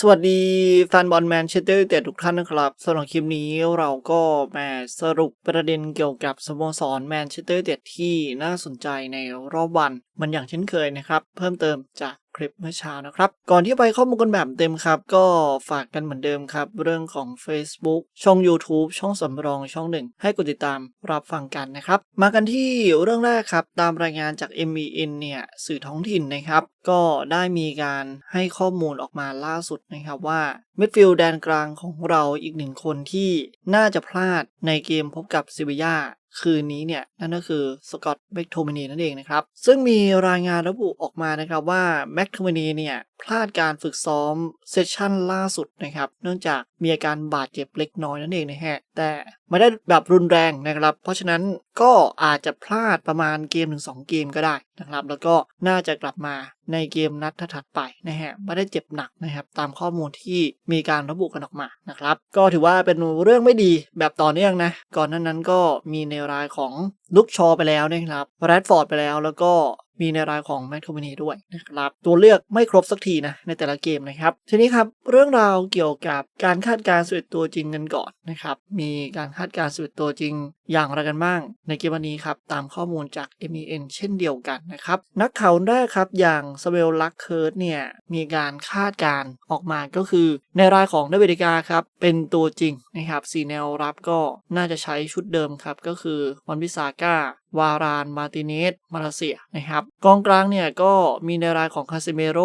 สวัสดีแฟนบอลแมนเชสเตอร์เต็ดทุกท่านนะครับสำหรับคลิปนี้เราก็มาสรุปประเด็นเกี่ยวกับสโมสรแมนเชสเตอร์เต็ดที่น่าสนใจในรอบวัน มันอย่างเช่นเคยนะครับ เพิ่มเติมจาก คลิปเมื่อเช้านะครับ ก่อนที่ไปข้อมูลกันแบบเต็มครับ ก็ฝากกันเหมือนเดิมครับ เรื่องของ Facebook ช่อง YouTube ช่องสำรองช่องหนึ่งให้กดติดตามรับฟังกันนะครับ มากันที่เรื่องแรกครับ ตามรายงานจาก MEN เนี่ยสื่อท้องถิ่นนะครับ ก็ได้มีการให้ข้อมูลออกมาล่าสุดนะครับว่ามิดฟิลด์แดนกลางของเราอีกหนึ่งคนที่น่าจะพลาดในเกมพบกับซิวิยา คืนนี้เนี่ย นั่นก็คือสกอตแม็กโทมินีนั่นเองนะครับ ซึ่งมีรายงานระบุออกมานะครับว่าแม็กโทมินีเนี่ย พลาดการฝึกซ้อมเซสชั่นล่าสุดนะครับ เนื่องจากมีอาการบาดเจ็บเล็กน้อยนั่นเองนะฮะแต่ไม่ได้แบบรุนแรงนะครับ เพราะฉะนั้น ก็อาจจะพลาดประมาณเกมถึง2เกมก็ได้นะครับ แล้วก็น่าจะกลับมาในเกมนัดถัดไปนะฮะไม่ได้เจ็บหนักนะครับตามข้อมูลที่มีการระบุกันออกมานะครับก็ถือว่าเป็นเรื่องไม่ดีแบบต่อเนื่องนะ ก่อนนั้นนั้นก็มีในรายของลุกชอไปแล้วนะครับแรดฟอร์ดไปแล้วแล้วก็ มีในรายของแม็กโทมินีด้วยนะครับ ตัวเลือกไม่ครบสักทีนะในแต่ละเกมนะครับ ทีนี้ครับเรื่องราวเกี่ยวกับการคาดการณ์ส11ตัวจริงกันก่อนนะครับ มีการคาดการณ์ส11ตัวจริงอย่างไรกันบ้าง ในเกมวันนี้ครับ ตามข้อมูลจาก MEN เช่นเดียวกันนะครับ นักข่าวแรกครับ อย่างสเวลลักเคิร์ดเนี่ย มีการคาดการณ์ออกมาก็คือ ในรายของเดวิกาครับ เป็นตัวจริงนะครับสีแนวรับก็น่าจะใช้ชุดเดิมครับ ก็คือวันพิซาก้า วาราน มาติเนส มาเลเซียนะครับ กองกลางเนี่ยก็มีในรายของคาซิเมโร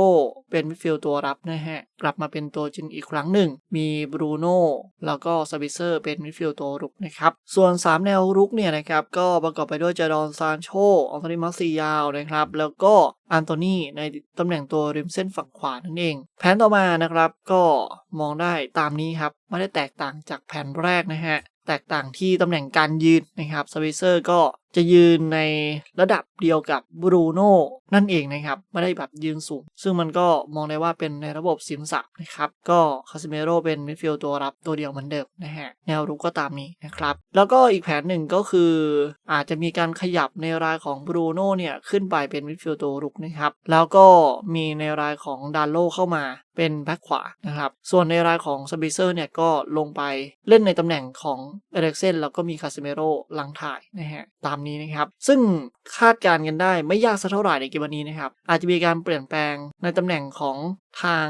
เป็นมิดฟิลด์ตัวรับนะฮะ กลับมาเป็นตัวจริงอีกครั้งหนึ่ง มีบรูโน่แล้วก็ซาบิเซอร์เป็นมิดฟิลด์ตัวรุกนะครับ ส่วน 3 แนวรุกเนี่ยนะครับ ก็ประกอบไปด้วยจารอนซานโชอัลโตนิมัสซียาวนะครับ แล้วก็อันโตนีในตำแหน่งตัวริมเส้นฝั่งขวานั่นเอง แผนต่อมานะครับก็มองได้ตามนี้ครับไม่ได้แตกต่างจากแผนแรกนะฮะแตกต่างที่ตำแหน่งการยืนนะครับสวิเซอร์ก็จะยืนในระดับเดียวกับบรูโน่นั่นเองนะครับ ไม่ได้แบบยืนสูง ซึ่งมันก็มองได้ว่าเป็นในระบบซิมสับนะครับ ก็คาซิเมโรเป็นมิดฟิลด์ตัวรับตัวเดียวเหมือนเดิมนะฮะ แนวรุกก็ตามนี้นะครับ แล้วก็อีกแผนหนึ่งก็คืออาจจะมีการขยับในรายของบรูโน่เนี่ย ขึ้นไปเป็นมิดฟิลด์ตัวรุกนะครับ แล้วก็มีในรายของดานโลเข้ามาเป็นแบ็คขวานะครับ ส่วนในรายของสบิเซอร์เนี่ยก็ลงไปเล่นในตำแหน่งของเอเร็กเซนแล้วก็มีคาซิเมโรลังถ่ายนะฮะตามนี้นะครับ ซึ่งคาดการณ์กันได้ไม่ยากสักเท่าไหร่ในเกมวันนี้นะครับ อาจจะมีการเปลี่ยนแปลงในตำแหน่งของทาง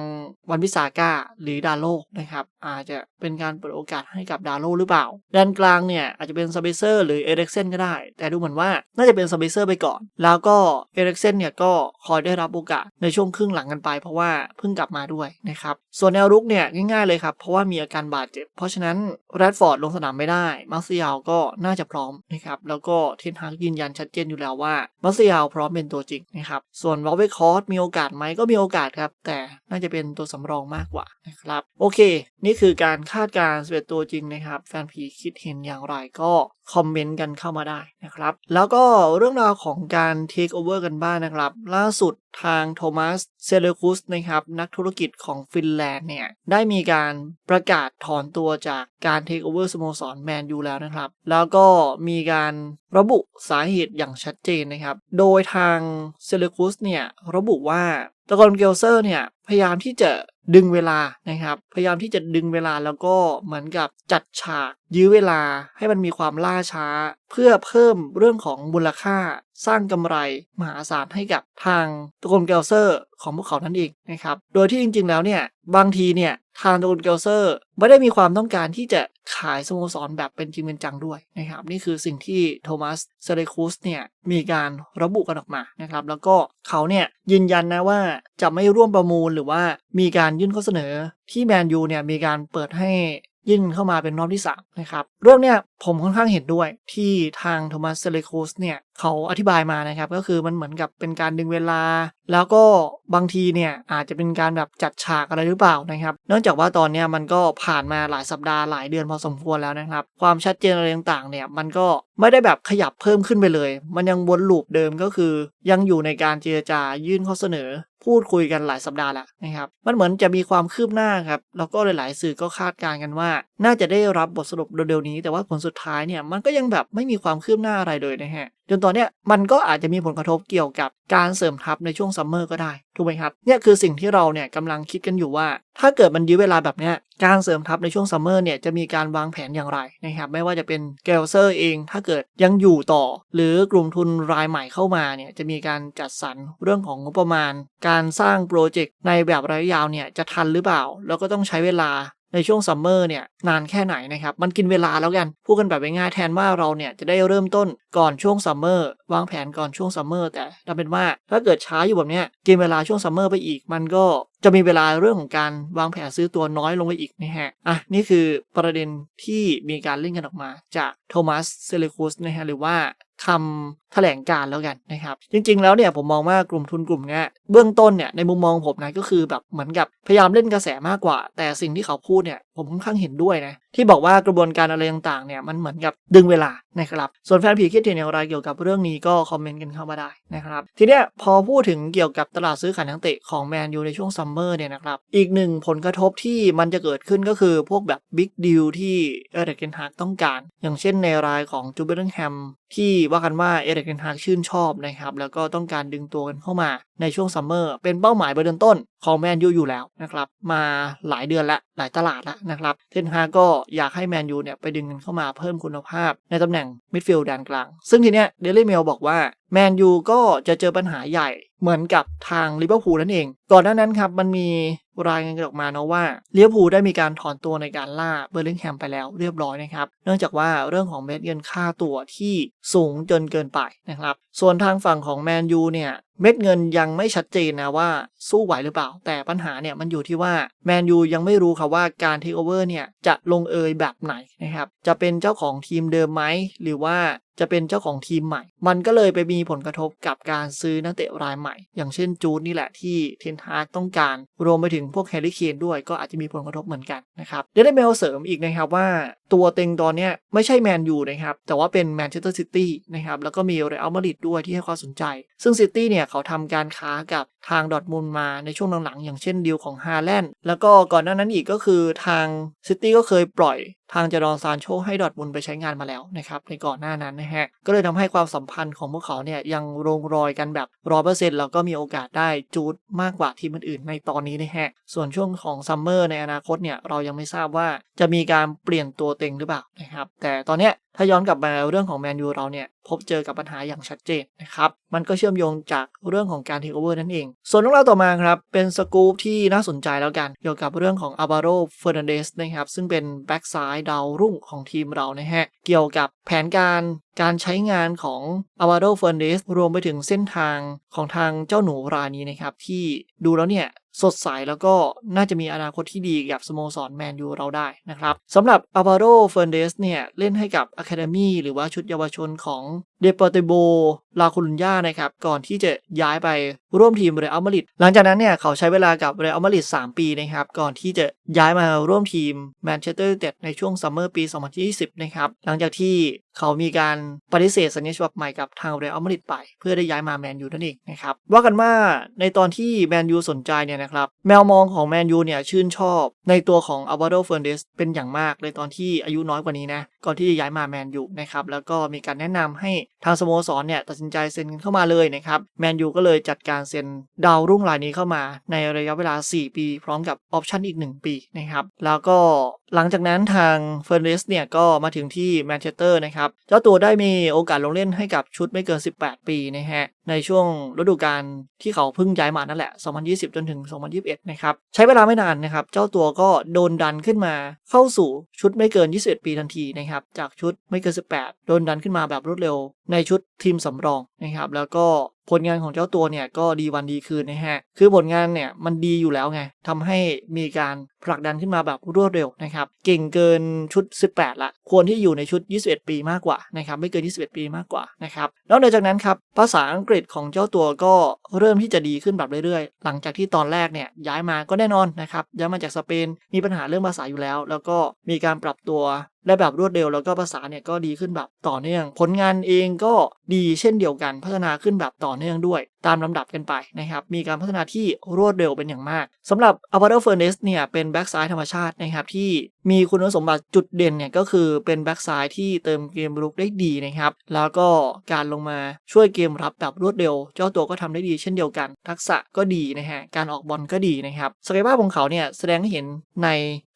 วันพิสาก้าหรือดาโลนะครับ อาจจะเป็นการเปิดโอกาสให้กับดาโลหรือเปล่าแดนกลางเนี่ยอาจจะเป็นซาเบเซอร์หรือเอเร็กเซนก็ได้ แต่ดูเหมือนว่าน่าจะเป็นซาเบเซอร์ไปก่อน แล้วก็เอเร็กเซนเนี่ยก็คอยได้รับโอกาสในช่วงครึ่งหลังกันไปเพราะว่าเพิ่งกลับมาด้วยนะครับ ส่วนแนวรุกเนี่ยง่ายๆเลยครับ เพราะว่ามีอาการบาดเจ็บ เพราะฉะนั้นแรดฟอร์ดลงสนามไม่ได้มาร์เซียลก็น่าจะพร้อมนะครับแล้วก็เทนฮากยืนยันชัดเจนอยู่แล้วว่ามาเซียลพร้อมเป็นตัวจริงนะครับส่วนวอลเวคอร์สมีโอกาสไหมก็มีโอกาสครับ แต่น่าจะเป็นตัวสำรองมากกว่านะครับโอเค นี่คือการคาดการณ์สเปตัวจริงนะครับแฟนพีคิดเห็นอย่างไรก็คอมเมนต์กันเข้ามาได้นะครับแล้วก็เรื่องราวของการเทคโอเวอร์กันบ้างนนะครับ ล่าสุดทางโทมัสเซเลคุสนะครับนักธุรกิจของฟินแลนด์เนี่ยได้มีการประกาศถอนตัวจากการเทคโอเวอร์สโมสรแมนยูแล้วนะครับ แล้วก็มีการระบุสาเหตุอย่างชัดเจนนะครับ โดยทางเซเลคุสเนี่ยระบุว่าตะกอนเกลเซอร์เนี่ยพยายามที่จะดึงเวลานะครับ พยายามที่จะดึงเวลาแล้วก็เหมือนกับจัดฉาก ยื้อเวลาให้มันมีความล่าช้า เพื่อเพิ่มเรื่องของมูลค่า สร้างกำไรมหาศาลให้กับทางตระกูลเกลเซอร์ของพวกเขานั่นเองนะครับ โดยที่จริงๆแล้วเนี่ยบางทีเนี่ยทางตระกูลเกลเซอร์ไม่ได้มีความต้องการที่จะขายสโมสรแบบเป็นจริงเป็นจังด้วยนะครับ นี่คือสิ่งที่โทมัสเซเลคุสเนี่ยมีการระบุกันออกมานะครับ แล้วก็เขาเนี่ยยืนยันนะว่าจะไม่ร่วมประมูลหรือว่ามีการยื่นข้อเสนอที่แมนยูเนี่ยมีการเปิดให้ ยิ่นเข้ามาเป็นรอบที่3นะครับ เรื่องเนี้ยผมค่อนข้างเห็นด้วยที่ทางโทมัสเซเลโคสเนี่ย เขาอธิบายมานะครับ ก็คือมันเหมือนกับเป็นการดึงเวลา แล้วก็บางทีเนี่ยอาจจะเป็นการแบบจัดฉากอะไรหรือเปล่านะครับ เนื่องจากว่าตอนนี้มันก็ผ่านมาหลายสัปดาห์หลายเดือนพอสมควรแล้วนะครับ ความชัดเจนอะไรต่างๆเนี่ยมันก็ไม่ได้แบบขยับเพิ่มขึ้นไปเลย มันยังวนลูปเดิมก็คือ ยังอยู่ในการเจรจายื่นข้อเสนอ พูดคุยกันหลายสัปดาห์แล้วนะครับ มันเหมือนจะมีความคืบหน้าครับแล้วก็หลายๆสื่อก็คาดการณ์กันว่า น่าจะได้รับบทสรุปเร็วๆนี้ แต่ว่าผลสุดท้ายเนี่ยมันก็ยังแบบไม่มีความคืบหน้าอะไรเลยนะฮะ จนตอนเนี้ยมันก็อาจจะมีผลกระทบเกี่ยวกับการเสริมทัพในช่วงซัมเมอร์ก็ได้ถูกไหมครับเนี่ยคือสิ่งที่เราเนี่ยกำลังคิดกันอยู่ว่า ถ้าเกิดมันยื้อเวลาแบบเนี้ยการเสริมทัพในช่วงซัมเมอร์เนี่ยจะมีการวางแผนอย่างไรนะครับไม่ว่าจะเป็นเกลเซอร์เอง ถ้าเกิดยังอยู่ต่อ หรือกลุ่มทุนรายใหม่เข้ามาเนี่ยจะมีการจัดสรรเรื่องของงบประมาณ การสร้างโปรเจกต์ในแบบระยะยาวเนี่ยจะทันหรือเปล่า แล้วก็ต้องใช้เวลา ในช่วงซัมเมอร์เนี่ยนานแค่ไหนนะครับ มันกินเวลาแล้วกัน พูดกันแบบง่ายๆแทนว่าเราเนี่ยจะได้เริ่มต้นก่อนช่วงซัมเมอร์วางแผนก่อนช่วงซัมเมอร์แต่ดันเป็นว่าถ้าเกิดช้าอยู่แบบเนี้ยกินเวลาช่วงซัมเมอร์ไปอีก มันก็จะมีเวลาเรื่องของการวางแผนซื้อตัวน้อยลงไปอีกนะฮะอะนี่คือประเด็นที่มีการเล่นกันออกมาจากโทมัสเซเลคุสนะฮะหรือว่า คำแถลงการแล้วกันนะครับ จริง ๆ แล้วเนี่ยผมมองว่ากลุ่มทุนกลุ่มเนี้ยเบื้องต้นเนี่ยในมุมมองผมนะก็คือแบบเหมือนกับพยายามเล่นกระแสมากกว่า แต่สิ่งที่เขาพูดเนี่ย ผมค่อนข้างเห็นด้วยนะ ที่บอกว่ากระบวนการอะไรต่างๆเนี่ยมันเหมือนกับดึงเวลานะครับ ส่วนแฟนผีคิดเห็นอย่างไรเกี่ยวกับเรื่องนี้ก็คอมเมนต์กันเข้ามาได้นะครับ ทีเนี้ยพอพูดถึงเกี่ยวกับตลาดซื้อขายนักเตะของแมนยูในช่วงซัมเมอร์เนี่ยนะครับ อีกหนึ่งผลกระทบที่มันจะเกิดขึ้นก็คือพวกแบบบิ๊กดีลที่เอเดกเกนฮากต้องการ อย่างเช่นในรายของจูเบอร์แฮมที่ว่ากันว่าเอเดกเกนฮากชื่นชอบนะครับแล้วก็ต้องการดึงตัวกันเข้ามา ในช่วงซัมเมอร์เป็นเป้าหมายเบอร์เดินต้นของแมนยูอยู่แล้วนะครับ มาหลายเดือนละหลายตลาดละนะครับ เทนฮาก็อยากให้แมนยูเนี่ยไปดึงกันเข้ามาเพิ่มคุณภาพ ในตำแหน่งมิดฟิลด์แดนกลาง ซึ่งทีเนี้ยเดลี่เมลบอกว่าแมนยูก็จะเจอปัญหาใหญ่เหมือนกับทางลิเวอร์พูลนั่นเอง ก่อนหน้านั้นครับมันมีรายงานกันออกมาเนาะว่าลิเวอร์พูลได้มีการถอนตัวในการล่าเบอร์ลิงแฮมไปแล้วเรียบร้อยนะครับ เนื่องจากว่าเรื่องของเม็ดเงินค่าตัวที่สูงจนเกินไปนะครับ ส่วนทางฝั่งของแมนยูเนี่ย เม็ดเงินยังไม่ชัดเจนนะว่าสู้ไหวหรือเปล่า แต่ปัญหาเนี่ยมันอยู่ที่ว่าแมนยูยังไม่รู้ครับว่าการเทคโอเวอร์เนี่ยจะลงเอยแบบไหนนะครับ จะเป็นเจ้าของทีมเดิมไหม หรือว่าจะเป็นเจ้าของทีมใหม่ มันก็เลยไปมีผลกระทบกับการซื้อนักเตะรายใหม่ อย่างเช่นจูดนี่แหละที่เทนฮากต้องการ รวมไปถึงพวกแฮร์รี่เคนด้วยก็อาจจะมีผลกระทบเหมือนกันนะครับเดนเมลเสริมอีกนะครับว่า ตัวเต็งตอนนี้ไม่ใช่แมนยูนะครับ แต่ว่าเป็นแมนเชสเตอร์ซิตี้นะครับ แล้วก็มีเรอัลมาดริดด้วยที่ให้ความสนใจ ซึ่งซิตี้เนี่ยเขาทำการค้ากับทางดอทมูลมาในช่วงหลังๆ อย่างเช่นดีลของฮาแลนด์แล้วก็ก่อนหน้านั้นอีกก็คือทางซิตี้ก็เคยปล่อย ทางจารอนซานโชให้ดอทมุนไปใช้งานมาแล้วนะครับในก่อนหน้านั้นนะฮะก็เลยทำให้ความสัมพันธ์ของพวกเขาเนี่ยยังลงรอยกันแบบร้อเปอร์เซ็นต์แล้วก็มีโอกาสได้จูดมากกว่าทีมอื่นๆในตอนนี้นะฮะส่วนช่วงของซัมเมอร์ในอนาคตเนี่ยเรายังไม่ทราบว่าจะมีการเปลี่ยนตัวเต็งหรือเปล่านะครับแต่ตอนเนี้ย ถ้าย้อนกลับมาเรื่องของแมนยูเราเนี่ย พบเจอกับปัญหาอย่างชัดเจนนะครับ มันก็เชื่อมโยงจากเรื่องของการเทคโอเวอร์นั่นเอง ส่วนเรื่องราวต่อมาครับ เป็นสกู๊ปที่น่าสนใจแล้วกัน เกี่ยวกับเรื่องของอาบาโรเฟอร์นันเดสนะครับ ซึ่งเป็นแบ็กซ้ายดาวรุ่งของทีมเรานะฮะ เกี่ยวกับแผนการการใช้งานของอาวาโดเฟอร์เดสรวมไปถึงเส้นทางของทางเจ้าหนูรายนี้นะครับ ที่ดูแล้วเนี่ย สดใสแล้วก็น่าจะมีอนาคตที่ดีกับสโมสรแมนยูเราได้นะครับสำหรับอ l วาโรเฟอร์เดสเนี่ย เล่นให้กับอะคาเดมีหรือว่าชุดเยาวชนของ เดปอร์เตโบลาคูลุนยานะครับ ก่อนที่จะย้ายไปร่วมทีมเรอัลมาดริดหลังจากนั้นเนี่ยเขาใช้เวลากับเรอัลมาดริด3ปีนะครับ ก่อนที่จะย้ายมาร่วมทีมแมนเชสเตอร์ยูไนเต็ดในช่วงซัมเมอร์ปี 2020 นะครับ หลังจากที่เขามีการปฏิเสธสัญญาฉบับใหม่กับทางเรอัลมาดริดไป เพื่อได้ย้ายมาแมนยูนั่นเองนะครับ ว่ากันว่าในตอนที่แมนยูสนใจเนี่ยนะครับ แมวมองของแมนยูเนี่ยชื่นชอบ ในตัวของอัลวาโดเฟอร์เดสเป็นอย่างมากในตอนที่อายุน้อยกว่านี้นะ ก่อนที่จะย้ายมาแมนยูนะครับ แล้วก็มีการแนะนำให้ ทางสโมสรเนี่ยตัดสินใจเซ็นเข้ามาเลยนะครับแมนยูก็เลยจัดการเซ็นดาวรุ่งรายนี้เข้ามาในระยะเวลา 4 ปี พร้อมกับออปชั่นอีก 1 ปีนะครับแล้วก็ หลังจากนั้นทางเฟอร์เนสเนี่ยก็มาถึงที่แมนเชสเตอร์นะครับ เจ้าตัวได้มีโอกาสลงเล่นให้กับชุดไม่เกิน 18 ปีนะฮะ ในช่วงฤดูกาลที่เขาเพิ่งย้ายมานั่นแหละ 2020 จนถึง 2021 นะครับ ใช้เวลาไม่นานนะครับ เจ้าตัวก็โดนดันขึ้นมาเข้าสู่ชุดไม่เกิน 21 ปีทันทีนะครับ จากชุดไม่เกิน 18 โดนดันขึ้นมาแบบรวดเร็ว ในชุดทีมสำรองนะครับ แล้วก็ ผลงานของเจ้าตัวเนี่ยก็ดีวันดีคืนนะฮะ คือผลงานเนี่ยมันดีอยู่แล้วไงทำให้มีการผลักดันขึ้นมาแบบรวดเร็วนะครับ เก่งเกินชุด 18 ละ ควรที่อยู่ในชุด 21 ปีมากกว่านะครับ ไม่เกิน 21 ปีมากกว่านะครับ แล้วนอกจากนั้นครับ ภาษาอังกฤษของเจ้าตัวก็เริ่มที่จะดีขึ้นแบบเรื่อยๆ หลังจากที่ตอนแรกเนี่ยย้ายมาก็แน่นอนนะครับ ย้ายมาจากสเปน มีปัญหาเรื่องภาษาอยู่แล้ว แล้วก็มีการปรับตัว และแบบรวดเร็วแล้วก็ภาษาเนี่ยก็ดีขึ้นแบบต่อเนื่อง ผลงานเองก็ดีเช่นเดียวกัน พัฒนาขึ้นแบบต่อเนื่องด้วย ตามลำดับกันไปนะครับ มีการพัฒนาที่รวดเร็วเป็นอย่างมากสำหรับ a v a d o Furnace เนี่ยเป็นแบ็กซ้ายธรรมชาตินะครับที่มีคุณสมบัติจุดเด่นเนี่ยก็คือเป็นแบ็กซ้ายที่เติมเกมรุกได้ดีนะครับ แล้วก็การลงมาช่วยเกมรับแบบรวดเร็ว เจ้าตัวก็ทำได้ดีเช่นเดียวกัน ทักษะก็ดีนะฮะการออกบอลก็ดีนะครับศักยภาพของเขาเนี่ยแสดงให้เห็นใน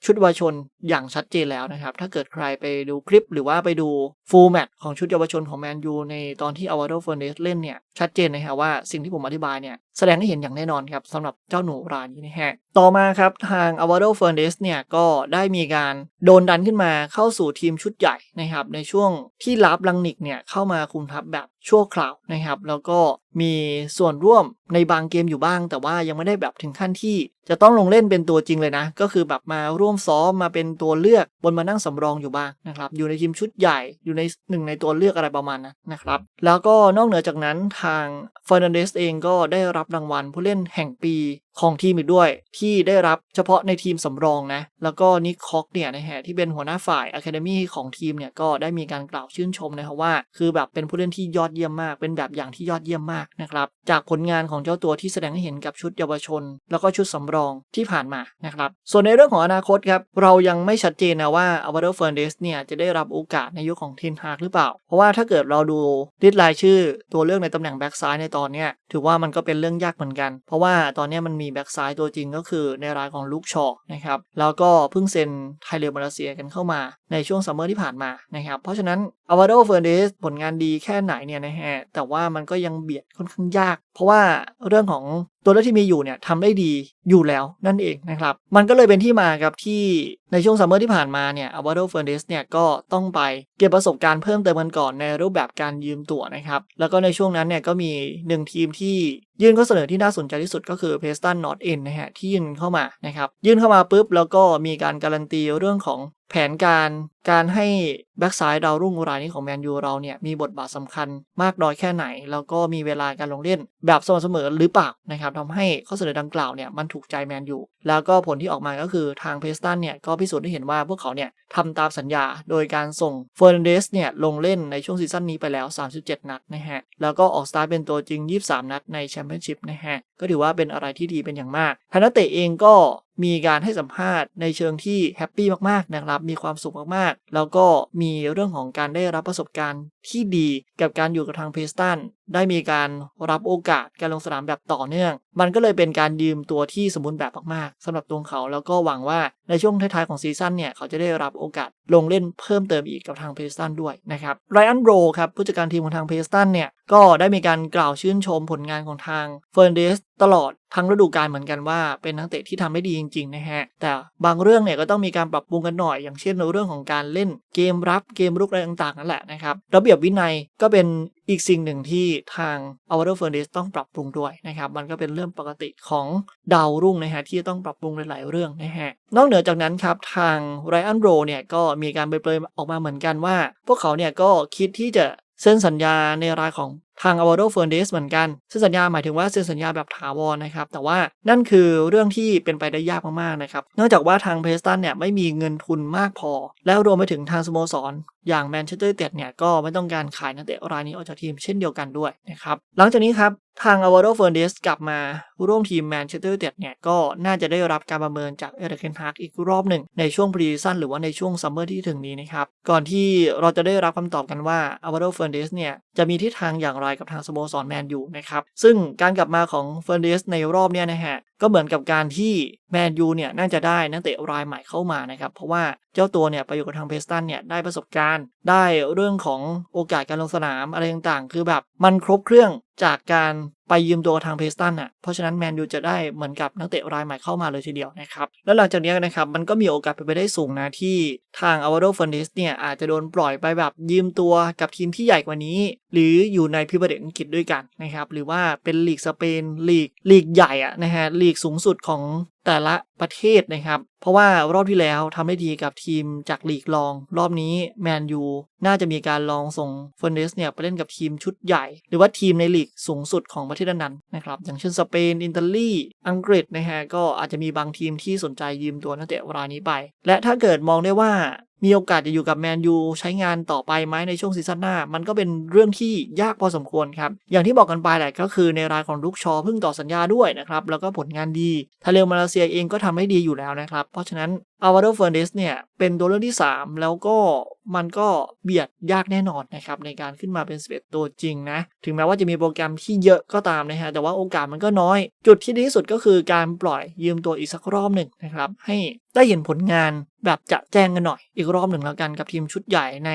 ชุดเยาวชนอย่างชัดเจนแล้วนะครับ ถ้าเกิดใครไปดูคลิปหรือว่าไปดูฟูลแมตของชุดเยาวชนของแมนยูในตอนที่อวาโดเฟอร์เนสเล่นเนี่ย ชัดเจนนะครับว่าสิ่งที่ผมอธิบายเนี่ยแสดงให้เห็นอย่างแน่นอนครับสำหรับเจ้าหนูรายนี้นะฮะ ต่อมาครับทางอวาโดเฟอร์เนสเนี่ยก็ได้มีการโดนดันขึ้นมาเข้าสู่ทีมชุดใหญ่นะครับในช่วงที่ลาบลังนิกเนี่ยเข้ามาคุมทัพแบบชั่วคราวนะครับ แล้วก็มีส่วนร่วมในบางเกมอยู่บ้าง แต่ว่ายังไม่ได้แบบถึงขั้นที่ จะต้องลงเล่นเป็นตัวจริงเลยนะ ก็คือแบบมาร่วมซ้อมมาเป็นตัวเลือกบนมานั่งสำรองอยู่บ้างนะครับอยู่ในทีมชุดใหญ่อยู่ในหนึ่งในตัวเลือกอะไรประมาณนั้นนะครับแล้วก็นอกเหนือจากนั้นทางเฟอร์นันเดสเองก็ได้รับรางวัลผู้เล่นแห่งปี ของทีมอีกด้วย ที่ได้รับเฉพาะในทีมสำรองนะ แล้วก็นิคคอกเนี่ยนะฮะที่เป็นหัวหน้าฝ่ายอะคาเดมีของทีมเนี่ยก็ได้มีการกล่าวชื่นชมนะครับว่า คือแบบเป็นผู้เล่นที่ยอดเยี่ยมมาก เป็นแบบอย่างที่ยอดเยี่ยมมากนะครับ จากผลงานของเจ้าตัวที่แสดงให้เห็นกับชุดเยาวชน แล้วก็ชุดสำรองที่ผ่านมานะครับ ส่วนในเรื่องของอนาคตครับเรายังไม่ชัดเจนนะว่าอวาโดเฟอร์เดสเนี่ยจะได้รับโอกาสในยุคของทีนฮากหรือเปล่า เพราะว่าถ้าเกิดเราดูลิสต์รายชื่อตัวเลือกในตำแหน่งแบ็กซ้ายในตอนเนี้ยถือว่ามันก็เป็นเรื่องยากเหมือนกัน เพราะว่าตอนนี้มันมีแบ็กซ้ายตัวจริงก็คือในรายของลูกชอนะครับแล้วก็เพิ่งเซ็นไทยเรือมาเลเซียกันเข้ามา ในช่วงซัมเมอร์ที่ผ่านมานะครับ เพราะฉะนั้นอวาโดเฟอร์เดสผลงานดีแค่ไหนเนี่ยนะฮะแต่ว่ามันก็ยังเบียดค่อนข้างยาก เพราะว่าเรื่องของตัวเลือกที่มีอยู่เนี่ยทำได้ดีอยู่แล้วนั่นเองนะครับ มันก็เลยเป็นที่มาครับที่ในช่วงซัมเมอร์ที่ผ่านมาเนี่ยอวาโดเฟอร์เดสเนี่ยก็ต้องไปเก็บประสบการณ์เพิ่มเติมกันก่อนในรูปแบบการยืมตั๋วนะครับ แล้วก็ในช่วงนั้นเนี่ยก็มีหนึ่งทีมที่ยื่นข้อเสนอที่น่าสนใจที่สุดก็คือเพสตันนอตเอ็นนะฮะที่ยื่นเข้ามานะครับยื่นเข้ามาปุ๊บแล้วก็มีการการันตีเรื่องของแผนการ การให้แบ็กซ้ายดาวรุ่งรายนี้ของแมนยูเราเนี่ยมีบทบาทสำคัญมากน้อยแค่ไหน แล้วก็มีเวลาการลงเล่นแบบสม่ำเสมอหรือเปล่านะครับทำให้ข้อเสนอดังกล่าวเนี่ยมันถูกใจแมนยูแล้วก็ผลที่ออกมาก็คือทางเพสตันเนี่ยก็พิสูจน์ได้เห็นว่าพวกเขาเนี่ยทำตามสัญญาโดยการส่งเฟอร์นันเดสเนี่ยลงเล่นในช่วงซีซั่นนี้ไปแล้ว 37 นัดนะฮะแล้วก็ออกสตาร์ทเป็นตัวจริง 23 นัดในแชมเปี้ยนชิพนะฮะก็ถือว่าเป็นอะไรที่ดีเป็นอย่างมากทางนักเตะเองก็มีการให้สัมภาษณ์ในเชิงที่แฮปปี้มากๆนะครับมีความสุขมากแล้วก็มีเรื่องของการได้รับประสบการณ์ ที่ดีกับการอยู่กับทางเพสตันได้มีการรับโอกาสการลงสนามแบบต่อเนื่อง มันก็เลยเป็นการยืมตัวที่สมบูรณ์แบบมากๆสำหรับตัวเขาแล้วก็หวังว่าในช่วงท้ายๆของซีซั่นเนี่ย เขาจะได้รับโอกาสลงเล่นเพิ่มเติมอีกกับทางเพสตันด้วยนะครับไรอันโรครับผู้จัดการทีมของทางเพสตันเนี่ย ก็ได้มีการกล่าวชื่นชมผลงานของทางเฟอร์นเดสตลอดทั้งฤดูกาลเหมือนกันว่าเป็นนักเตะที่ทำได้ดีจริงๆนะฮะแต่บางเรื่องเนี่ยก็ต้องมีการปรับปรุงกันหน่อย อย่างเช่นในเรื่องของการเล่นเกมรับเกมรุกอะไรต่างๆนั่นแหละนะครับระเบียบวินัยก็เป็นอีกสิ่งหนึ่งที่ทาง a w a r d o f e r n d ต้องปรับปรุงด้วยนะครับ มันก็เป็นเรื่องปกติของดาวรุ่งนะฮะที่ต้องปรับปรุงหลายๆเรื่องนะฮะนอกเหนือจากนั้นครับทางไรอันโรเนี่ยก็มีการเปรยออกมาเหมือนกันว่า พวกเขาเนี่ยก็คิดที่จะเซ็นสัญญาในรายของ ทาง a w a r d o f e r n a n d e z เหมือนกันเซ็นสัญญาหมายถึงว่าเซ็นสัญญาแบบถาวรนะครับ แต่ว่านั่นคือเรื่องที่เป็นไปได้ยากมากๆนะครับ เนื่องจากว่าทางเพสตันเนี่ยไม่มีเงินทุนมากพอ แล้วรวมไปถึงทางสโมสร อย่างแมนเชสเตอร์ยูไนเต็ดเนี่ยก็ไม่ต้องการขายนักเตะรายนี้ออกจากทีมเช่นเดียวกันด้วยนะครับ หลังจากนี้ครับทางอวาโดเฟอร์เดสกลับมาร่วมทีมแมนเชสเตอร์ยูไนเต็ดเนี่ยก็น่าจะได้รับการประเมินจากเอริกเคนฮากอีกรอบหนึ่ง ในช่วงพรีซีซั่นหรือว่าในช่วงซัมเมอร์ที่ถึงนี้นะครับก่อนที่เราจะได้รับคำตอบกันว่าอวาโดเฟอร์เดสเนี่ยจะมีทิศทางอย่างไรกับทางสโมสรแมนยูนะครับซึ่งการกลับมาของเฟอร์เดสในรอบเนี้ยนะฮะก็เหมือนกับการที่แมนยูเนี่ยน่าจะได้นักเตะรายใหม่เข้ามานะครับ เพราะว่าเจ้าตัวเนี่ยไปอยู่กับทางเพสตันเนี่ยได้ประสบการณ์ ได้เรื่องของโอกาสการลงสนามอะไรต่างๆ คือแบบมันครบเครื่องจากการไปยืมตัวทางเพสตันอะ เพราะฉะนั้นแมนยูจะได้เหมือนกับนักเตะรายใหม่เข้ามาเลยทีเดียวนะครับ แล้วหลังจากนี้นะครับ มันก็มีโอกาสเป็นไปได้สูงนะที่ทางอวาโดฟันดิสเนี่ยอาจจะโดนปล่อยไปแบบยืมตัวกับทีมที่ใหญ่กว่านี้ หรืออยู่ในพิเบเดกอังกฤษด้วยกันนะครับ หรือว่าเป็นลีกสเปนลีกลีกใหญ่อะนะฮะลีกสูงสุดของแต่ละประเทศนะครับ เพราะว่ารอบที่แล้วทำได้ดีกับทีมจากลีกรอง รอบนี้แมนยูน่าจะมีการลองส่งเฟอร์เนสเนี่ยไปเล่นกับทีมชุดใหญ่ หรือว่าทีมในลีกสูงสุดของประเทศนั้นนะครับ อย่างเช่นสเปน อิตาลี อังกฤษนะฮะก็อาจจะมีบางทีมที่สนใจยืมตัวนักเตะรายนี้ไป และถ้าเกิดมองได้ว่า มีโอกาสจะอยู่กับแมนยูใช้งานต่อไปไหมในช่วงซีซั่นหน้า มันก็เป็นเรื่องที่ยากพอสมควรครับ อย่างที่บอกกันไปแหละก็คือในรายของลูกชอเพิ่งต่อสัญญาด้วยนะครับ แล้วก็ผลงานดีทาเลลมาเลเซียเองก็ทำได้ดีอยู่แล้วนะครับ เพราะฉะนั้นอาวาโดเฟอร์เนสเนี่ยเป็นตัวเลือกที่ 3 แล้วก็มันก็เบียดยากแน่นอนนะครับในการขึ้นมาเป็น 11 ตัวจริงนะ ถึงแม้ว่าจะมีโปรแกรมที่เยอะก็ตามนะฮะแต่ว่าโอกาสมันก็น้อย จุดที่ดีที่สุดก็คือการปล่อยยืมตัวอีกสักรอบหนึ่งนะครับให้ได้เห็นผลงาน แบบจะแจ้งกันหน่อย อีกรอบหนึ่งแล้วกันกับทีมชุดใหญ่ใน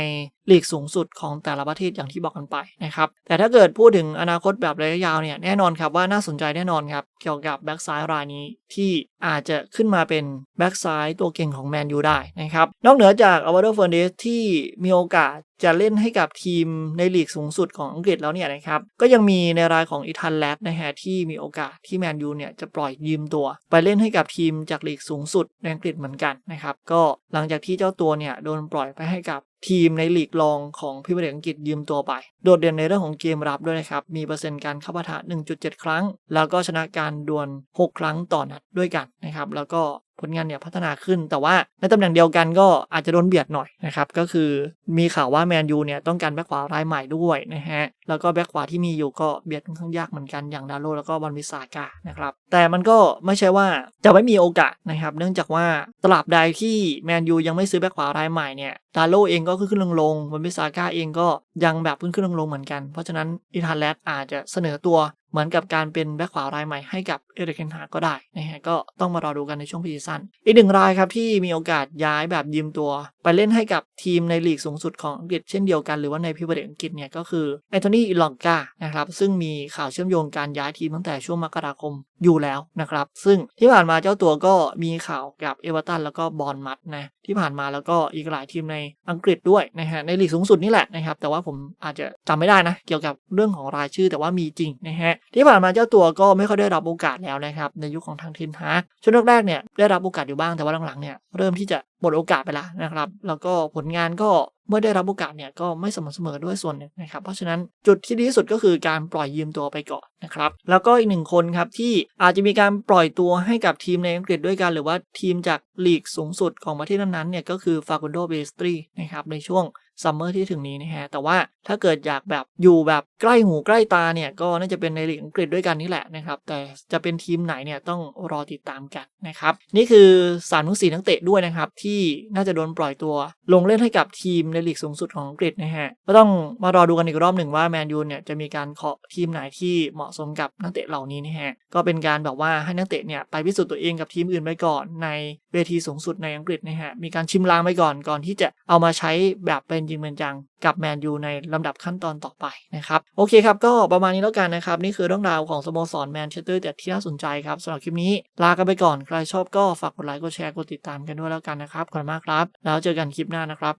ลีกสูงสุดของแต่ละประเทศอย่างที่บอกกันไปนะครับแต่ถ้าเกิดพูดถึงอนาคตแบบระยะยาวเนี่ยแน่นอนครับว่าน่าสนใจแน่นอนครับเกี่ยวกับแบ็กซ้ายรายนี้ที่อาจจะขึ้นมาเป็นแบ็กซ้ายตัวเก่งของแมนยูได้นะครับ นอกเหนือจากอวาโดเฟอร์เนสที่มีโอกาสจะเล่นให้กับทีมในลีกสูงสุดของอังกฤษแล้วเนี่ยนะครับ ก็ยังมีในรายของอิทันแลดนะฮะที่มีโอกาสที่แมนยูเนี่ยจะปล่อยยืมตัว ไปเล่นให้กับทีมจากลีกสูงสุดในอังกฤษเหมือนกันนะครับ ก็หลังจากที่เจ้าตัวเนี่ยโดนปล่อยไปให้กับ ทีมในลีกรองของพรีเมียร์ลีกอังกฤษยืมตัวไป โดดเด่นในเรื่องของเกมรับด้วยนะครับ มีเปอร์เซ็นต์การเข้าปะทะ 1.7 ครั้ง แล้วก็ชนะการดวล 6 ครั้งต่อนัดด้วยกันนะครับ แล้วก็ผลงานเนี่ยพัฒนาขึ้น แต่ว่าในตำแหน่งเดียวกันก็อาจจะโดนเบียดหน่อยนะครับ ก็คือมีข่าวว่าแมนยูเนี่ยต้องการแบ็คขวารายใหม่ด้วยนะฮะ แล้วก็แบ็คขวาที่มีอยู่ก็เบียดค่อนข้างยากเหมือนกันอย่างดาโลแล้วก็บอลวิสากานะครับ แต่มันก็ไม่ใช่ว่าจะไม่มีโอกาสนะครับ เนื่องจากว่าตราบใดที่แมนยูยังไม่ซื้อแบ็คขวารายใหม่เนี่ย ดาโลเองก็ขึ้นขึ้นลงลงบอลวิสาก้าเองก็ยังแบบขึ้นขึ้นลงลงเหมือนกัน เพราะฉะนั้นอีธานแลดอาจจะเสนอตัวเหมือนกับการเป็นแบ็คขวารายใหม่ให้กับเอเดเคนฮาก็ได้นะฮะก็ต้องมารอดูกันในช่วงพีซีซั่นอีกหนึ่งรายครับที่มีโอกาสย้ายแบบยืมตัว ไปเล่นให้กับทีมในลีกสูงสุดของอังกฤษเช่นเดียวกันหรือว่าในพรีเมียร์อังกฤษเนี่ยก็คือแอนโทนีอิลองกานะครับซึ่งมีข่าวเชื่อมโยงการย้ายทีมตั้งแต่ช่วงมกราคมอยู่แล้วนะครับซึ่งที่ผ่านมาเจ้าตัวก็มีข่าวกับเอเวอร์ตันแล้วก็บอลมัดนะที่ผ่านมาแล้วก็อีกหลายทีมในอังกฤษด้วยนะฮะในลีกสูงสุดนี่แหละนะครับแต่ว่าผมอาจจะจำไม่ได้นะ เกี่ยวกับเรื่องของรายชื่อแต่ว่ามีจริงนะฮะที่ผ่านมาเจ้าตัวก็ไม่ค่อยได้รับโอกาสแล้วนะครับในยุคของทางเทนฮากช่วงแรกๆเนี่ยได้รับโอกาสอยู่บ้างแต่ว่าหลังๆเนี่ยเริ่มที่จะหมดโอกาสไปแล้วนะครับ แล้วก็ผลงานก็เมื่อได้รับโอกาสเนี่ยก็ไม่สม่ำเสมอด้วยส่วนหนึ่งนะครับ เพราะฉะนั้นจุดที่ดีที่สุดก็คือการปล่อยยืมตัวไปก่อนนะครับ แล้วก็อีกหนึ่งคนครับที่อาจจะมีการปล่อยตัวให้กับทีมในอังกฤษด้วยกัน หรือว่าทีมจากลีกสูงสุดของประเทศนั้นๆเนี่ยก็คือฟากุนโดเบสตรีนะครับในช่วง ซัมเมอร์ที่ถึงนี้นะฮะ แต่ว่าถ้าเกิดอยากแบบอยู่แบบใกล้หูใกล้ตาเนี่ย ก็น่าจะเป็นในลีกอังกฤษด้วยกันนี่แหละนะครับ แต่จะเป็นทีมไหนเนี่ยต้องรอติดตามกันนะครับ นี่คือสามถึงสี่นักเตะด้วยนะครับ ที่น่าจะโดนปล่อยตัว ลงเล่นให้กับทีมในลีกสูงสุดของอังกฤษนะฮะ ก็ต้องมารอดูกันอีกรอบหนึ่งว่าแมนยูเนี่ยจะมีการเคาะทีมไหนที่เหมาะสมกับนักเตะเหล่านี้นะฮะ ก็เป็นการแบบว่าให้นักเตะเนี่ยไปพิสูจน์ตัวเองกับทีมอื่นไปก่อนในเวทีสูงสุดในอังกฤษนะฮะ มีการชิมลางไปก่อนก่อนที่จะเอามาใช้แบบเป็นจริงเป็นจังกับแมนยูในลำดับขั้นตอนต่อไปนะครับโอเคครับก็ประมาณนี้แล้วกันนะครับ นี่คือเรื่องราวของสโมสรแมนเชสเตอร์แต่ที่น่าสนใจครับสำหรับคลิปนี้ ลากันไปก่อน ใครชอบก็ฝากกดไลค์กดแชร์กดติดตามกันด้วยแล้วกันนะครับขอบคุณมากครับ แล้วเจอกันคลิปหน้านะครับ